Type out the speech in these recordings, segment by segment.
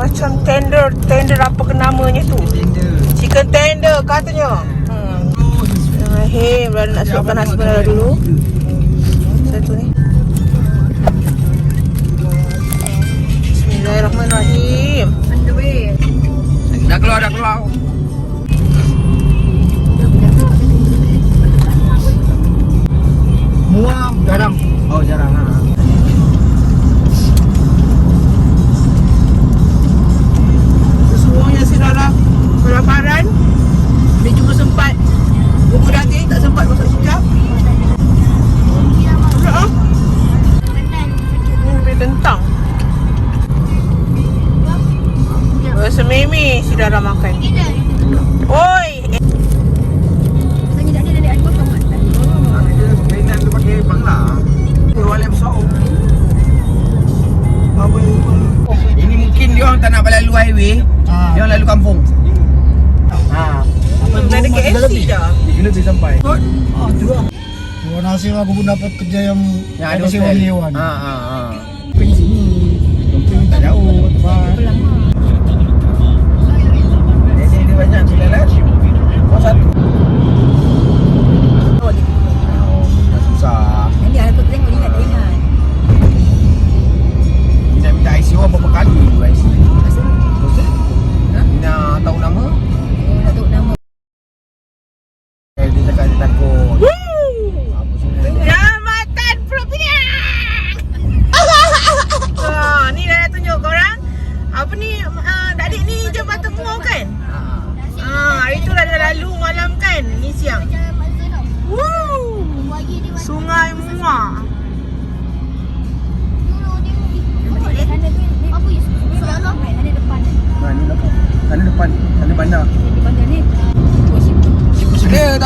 Macam tender, tender apa ke namanya tu? Tender. Chicken tender katanya. Hmm. Bismillahirrahmanirrahim. Berada nak siapkan nasi merah dulu. Satu ni. Bismillahirrahmanirrahim. On the way. Dah keluar, dah keluar. Dah. Dia kena dia sampai. Orang hasil aku pun dapat kerja yang Yang ada sewa hewan. Ha ha ha. Pergi sini. Camping tak jauh tempat. Dia dia banyak tu lah. Oh satu.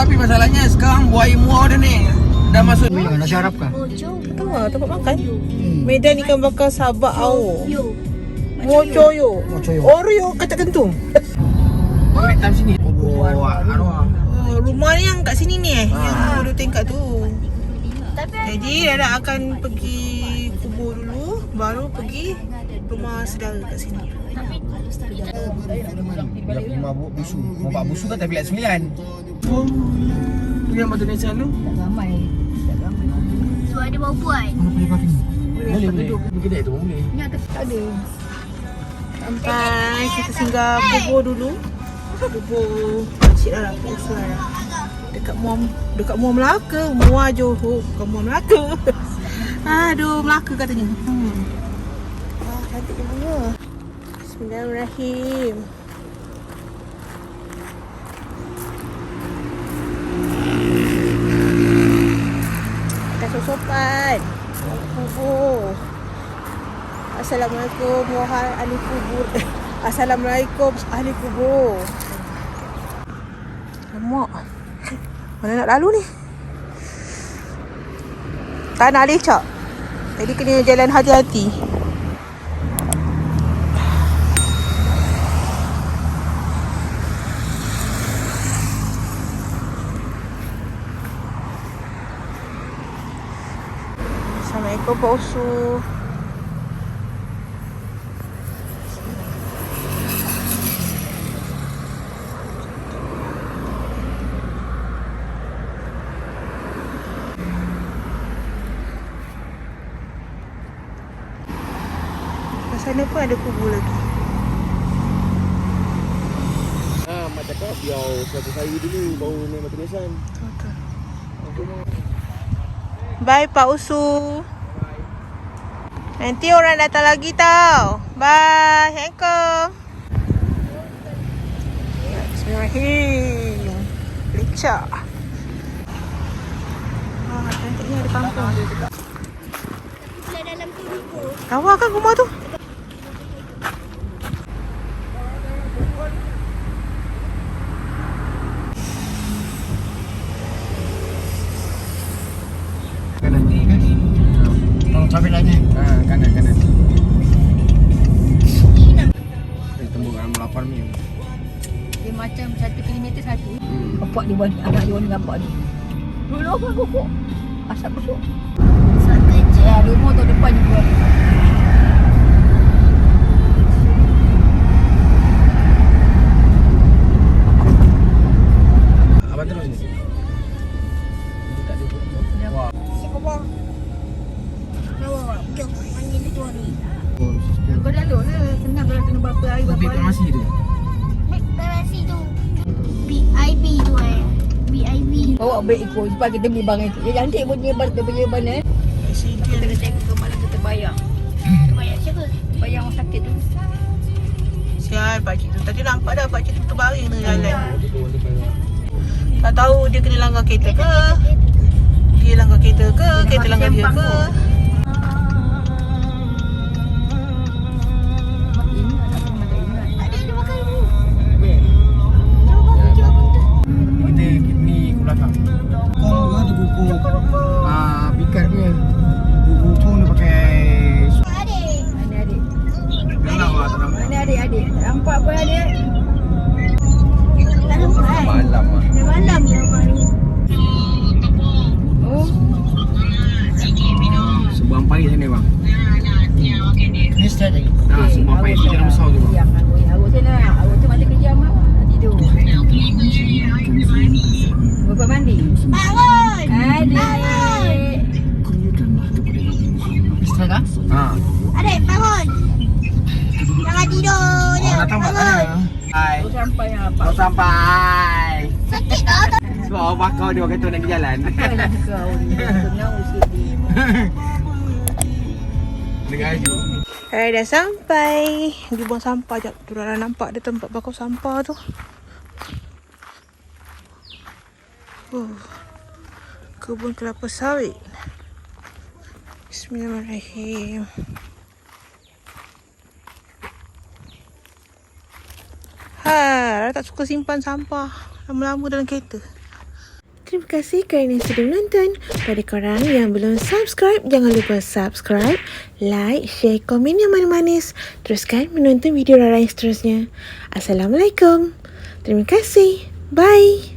Tapi masalahnya sekarang buaya muar dah ni. Dah masuk. Ya, nak syarap kan? Tahu lah, tempat makan. Medan ikan bakar sabak au. Yo. Mocoyo. Mocoyo. Oreo kacang kentung. Ambil time sini. Oh, arwah. Oh, rumah ni yang kat sini ni eh. Ah. Yang dua tingkat tu. Jadi Dada akan pergi kubur dulu baru pergi rumah saudara kat sini. Dia rumah bu, busu. Pak Busu kan tapi sembilan. Oh. Tu yang batu nation tu. Tak ramai. Tak ramai. So ada bau puan? Boleh boleh. Kedai tu pun boleh. Ni atas tak ada. Sampai kita singgah kubur dulu. Kubur Cik Lara Pusat. Dekat Muar dekat Muar Melaka, Muar Johor, bukan Muar Melaka. Aduh, Melaka katanya. Hmm. Wah, cantik dia bunga. Bismillahirrahmanirrahim. Dah sopan. Kubur. Assalamualaikum wahai ahli kubur. Assalamualaikum ahli kubur. Lemak. Mana nak lalu ni? Tak nak lecak. Jadi kena jalan hati-hati. Assalamualaikum Pak Usu. Kat sana pun ada kubur lagi. Ha, mak cakap biar satu hari dulu baru naik motor Nissan. Bye Pak Usu. Nanti orang datang lagi tau. Bye. Assalamualaikum. Bismillahirrahmanirrahim. Lecak. Ah, cantiknya ada kampung. Belah dalam kan rumah tu? Kanan ni kan? Trafik lainnya. Ah, kanan kanan. Eh, tembung dalam 8 mil. Dia macam satu kilometer satu. Hmm. Bapak dia balik anak dia ni nampak ni. Dulu apa kuku? Asap busuk. Sampai je. Ya, rumah tu depan. Abang terus ni. Ini tak ada. Wah. Oh, Kau dah duduk lah. Senang kalau kena berapa hari Lebih berapa hari. masih tu. Garasi tu BIP tu eh Bawa beg ikut sebab kita beli barang itu. Dia cantik pun dia bar- dia punya ban eh. Kita kena tengok ke mana kita bayar. Bayar siapa? Bayar orang sakit tu. Sial pakcik tu. Tadi nampak dah pakcik tu terbaring tengah jalan. Tak tahu dia kena langgar kereta ke? Dia langgar kereta ke? Kereta langgar dia ke? Belakang. Kau juga ada buku. Ah, pikat punya. Buku tu dia pakai Adik Mana adik? Dalam lah tak nampak. Mana adik-adik? Tak nampak pun adik. Tak nampak kan? Malam lah. Dah malam dia rumah ni Oh, Sebuah pagi sana bang. Ni start lagi. Ah, sebuah pagi tu jalan besar tu bang. Yang aku, aku sana. Aku tu masa kerja mak. Tidur. Bapak mandi. Bangun Adik. Start ah? Ah. Adik bangun Jangan tidur je Oh, datang Bangun. Hai. Sampai apa? Kau sampai. Sakit tak? Sebab orang bakar dia orang kata nak pergi jalan. Kau ni. Dia. Dengar je. Eh dah sampai. Dia buang sampah jap. Tu dah nampak dia tempat bakar sampah tu. Kebun kelapa sawit. Bismillahirrahmanirrahim. Ha, tak suka simpan sampah lama-lama dalam kereta. Terima kasih kerana sudah menonton. Pada korang yang belum subscribe, jangan lupa subscribe, like, share, komen yang manis-manis. Teruskan menonton video Rara yang seterusnya. Assalamualaikum. Terima kasih. Bye.